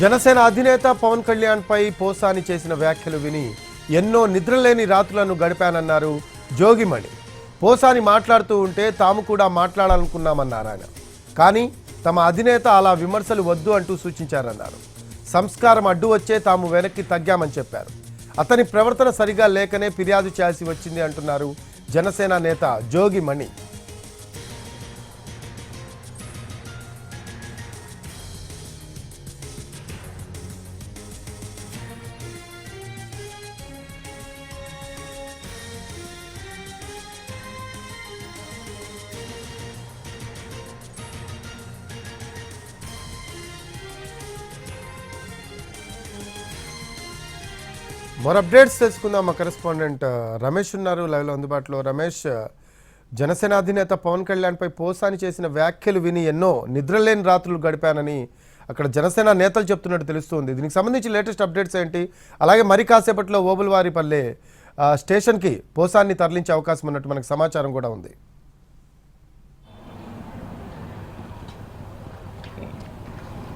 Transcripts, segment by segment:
జనసేన అధినేత పవన్ కళ్యాణ్ పై పోసాని చేసిన వ్యాఖ్యలు విని ఎన్నో నిద్రలేని రాత్రులను గడిపానన్నారు జోగిమణి పోసాని మాట్లాడుతూ ఉంటే తాము కూడా మాట్లాడాలనుకున్నామన్నారు ఆయన. కానీ తమ అధినేత అలా విమర్శలు వద్దు అంటూ సూచించారన్నారు. సంస్కారం అడ్డు వచ్చే తాము వెనక్కి తగ్గామని చెప్పారు. అతని ప్రవర్తన సరిగా లేకనే ఫిర్యాదు చేయాల్సి వచ్చింది అంటున్నారు జనసేన నేత జోగిమణి మరో అప్డేట్స్ తెలుసుకుందాం. మా కరెస్పాండెంట్ రమేష్ ఉన్నారు లైవ్లో అందుబాటులో. రమేష్ జనసేన అధినేత పవన్ కళ్యాణ్పై పోసాని చేసిన వ్యాఖ్యలు విని ఎన్నో నిద్రలేని రాత్రులు గడిపానని అక్కడ జనసేన నేతలు చెప్తున్నట్టు తెలుస్తుంది. దీనికి సంబంధించి లేటెస్ట్ అప్డేట్స్ ఏంటి? అలాగే మరి కాసేపట్లో ఓబుల్వారిపల్లె స్టేషన్కి పోసాన్ని తరలించే అవకాశం ఉన్నట్టు మనకు సమాచారం కూడా ఉంది.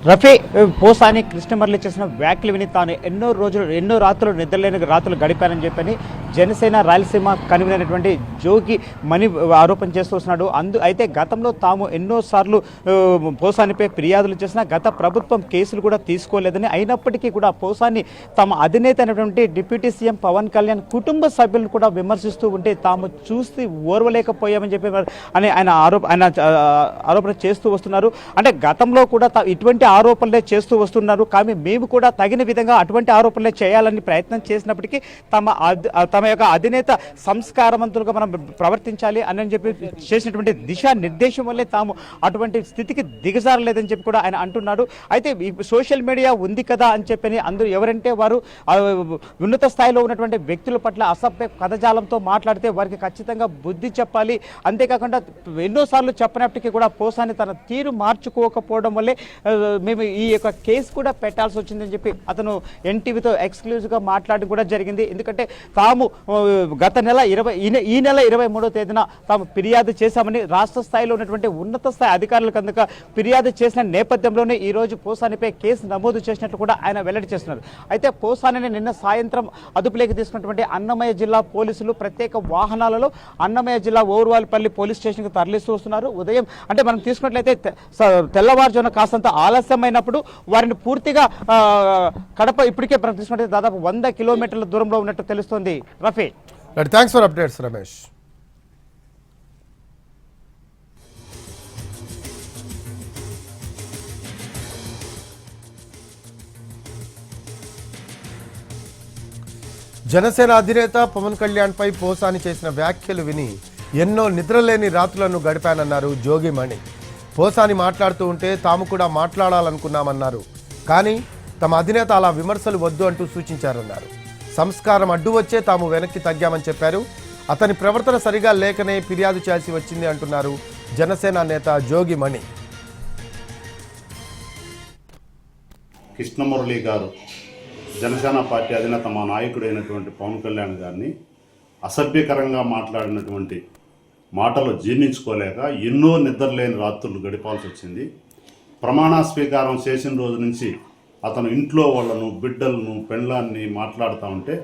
రఫీ పోసాని కృష్ణమర్లి చేసిన వ్యాఖ్యలు విని తాను ఎన్నో రోజులు ఎన్నో రాత్రులు నిద్రలేని రాత్రులు గడిపానని చెప్పని జనసేన రాయలసీమ కనుగొనటువంటి జోగి మణి ఆరోపణ చేస్తూ వస్తున్నాడు. అందు అయితే గతంలో తాము ఎన్నోసార్లు పోసానిపై ఫిర్యాదులు చేసిన గత ప్రభుత్వం కేసులు కూడా తీసుకోలేదని అయినప్పటికీ కూడా పోసాని తమ అధినేత అయినటువంటి డిప్యూటీ సీఎం పవన్ కళ్యాణ్ కుటుంబ సభ్యులను కూడా విమర్శిస్తూ ఉంటే తాము చూసి ఓర్వలేకపోయామని చెప్పి అని ఆయన ఆరోప ఆయన ఆరోపణ చేస్తూ వస్తున్నారు. అంటే గతంలో కూడా తా- ఇటువంటి ఆరోపణలే చేస్తూ వస్తున్నారు. కానీ మేము కూడా తగిన విధంగా అటువంటి ఆరోపణలే చేయాలని ప్రయత్నం చేసినప్పటికీ తమ తమ తమ యొక్క అధినేత సంస్కారవంతులుగా మనం ప్రవర్తించాలి అని చెప్పి చేసినటువంటి దిశా నిర్దేశం వల్లే తాము అటువంటి స్థితికి దిగజారలేదని చెప్పి కూడా ఆయన అంటున్నాడు. అయితే సోషల్ మీడియా ఉంది కదా అని చెప్పని అందరూ ఎవరంటే వారు ఉన్నత స్థాయిలో ఉన్నటువంటి వ్యక్తుల పట్ల అసభ్య కథజాలంతో మాట్లాడితే వారికి ఖచ్చితంగా బుద్ధి చెప్పాలి. అంతేకాకుండా ఎన్నోసార్లు చెప్పినప్పటికీ కూడా పోసాని తన తీరు మార్చుకోకపోవడం వల్లే మేము ఈ యొక్క కేసు కూడా పెట్టాల్సి వచ్చిందని చెప్పి అతను ఎన్టీవీతో ఎక్స్క్లూజివ్గా మాట్లాడడం కూడా జరిగింది. ఎందుకంటే తాము గత నెల ఇరవై ఈ నెల ఇరవై మూడో తేదీన తాము ఫిర్యాదు చేశామని రాష్ట్ర స్థాయిలో ఉన్నటువంటి ఉన్నత స్థాయి అధికారులకు అందుక ఫిర్యాదు చేసిన నేపథ్యంలోనే ఈరోజు పోసానిపై కేసు నమోదు చేసినట్లు కూడా ఆయన వెల్లడి చేస్తున్నారు. అయితే పోసానిని నిన్న సాయంత్రం అదుపులోకి తీసుకున్నటువంటి అన్నమయ్య జిల్లా పోలీసులు ప్రత్యేక వాహనాలలో అన్నమయ్య జిల్లా ఓరువాలపల్లి పోలీస్ స్టేషన్కి తరలిస్తూ వస్తున్నారు. ఉదయం అంటే మనం తీసుకున్నట్లయితే స- తెల్లవారుజామున కాస్తంత ఆలస్యమైనప్పుడు వారిని పూర్తిగా కడప ఇప్పటికే మనం తీసుకున్నట్లయితే దాదాపు వంద కిలోమీటర్ల దూరంలో ఉన్నట్టు తెలుస్తోంది. Rafi right thanks for updates Ramesh Janasena అధినేత పవన్ కళ్యాణ్పై పోసాని చేసిన వ్యాఖ్యలు విని ఎన్నో నిద్రలేని రాత్రులను గడిపానన్నారు జోగిమణి పోసాని మాట్లాడుతూ ఉంటే తాము కూడా మాట్లాడాలనుకున్నామన్నారు. కానీ తమ అధినేత అలా విమర్శలు వద్దు అంటూ సూచించారన్నారు. సంస్కారం అడ్డు వచ్చే తాము వెనక్కి తగ్గామని చెప్పారు. అతని ప్రవర్తన సరిగా లేకనే ఫిర్యాదు చేయాల్సి వచ్చింది అంటున్నారు జనసేన నేత జోగిమణి కృష్ణమురళి గారు జనసేన పార్టీ అధినేత మా నాయకుడైనటువంటి పవన్ కళ్యాణ్ గారిని అసభ్యకరంగా మాట్లాడినటువంటి మాటలు జీర్ణించుకోలేక ఎన్నో నిద్రలేని రాత్రులు గడిపాల్సి వచ్చింది. ప్రమాణ స్వీకారం చేసిన రోజు నుంచి అతను ఇంట్లో వాళ్ళను బిడ్డలను పెండ్లాన్ని మాట్లాడుతూ ఉంటే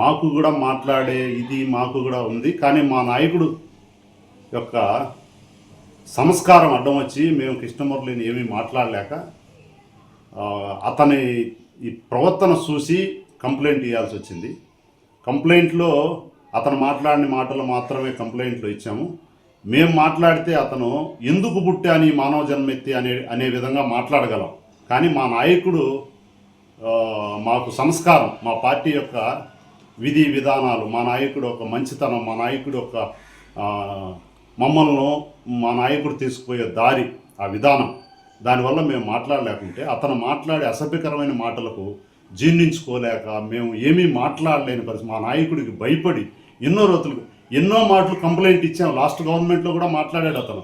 మాకు కూడా మాట్లాడే ఇది మాకు కూడా ఉంది. కానీ మా నాయకుడు యొక్క సంస్కారం అడ్డం వచ్చి మేము కృష్ణమురళిని ఏమీ మాట్లాడలేక అతని ఈ ప్రవర్తన చూసి కంప్లైంట్ ఇవ్వాల్సి వచ్చింది. కంప్లైంట్లో అతను మాట్లాడిన మాటలు మాత్రమే కంప్లైంట్లో ఇచ్చాము. మేము మాట్లాడితే అతను ఎందుకు పుట్టాని మానవ జన్మెత్తి అనే అనే విధంగా మాట్లాడగలం. కానీ మా నాయకుడు మాకు సంస్కారం మా పార్టీ యొక్క విధి విధానాలు మా నాయకుడు ఒక మంచితనం మా నాయకుడు ఒక మమ్మల్ని మా నాయకుడు తీసుకుపోయే దారి ఆ విధానం. దానివల్ల మేము మాట్లాడలేకుంటే అతను మాట్లాడే అసభ్యకరమైన మాటలకు జీర్ణించుకోలేక మేము ఏమీ మాట్లాడలేని పరిస్థితి. మా నాయకుడికి భయపడి ఎన్నో రోజులు ఎన్నో మాటలు కంప్లైంట్ ఇచ్చాం. లాస్ట్ గవర్నమెంట్లో కూడా మాట్లాడాడు అతను.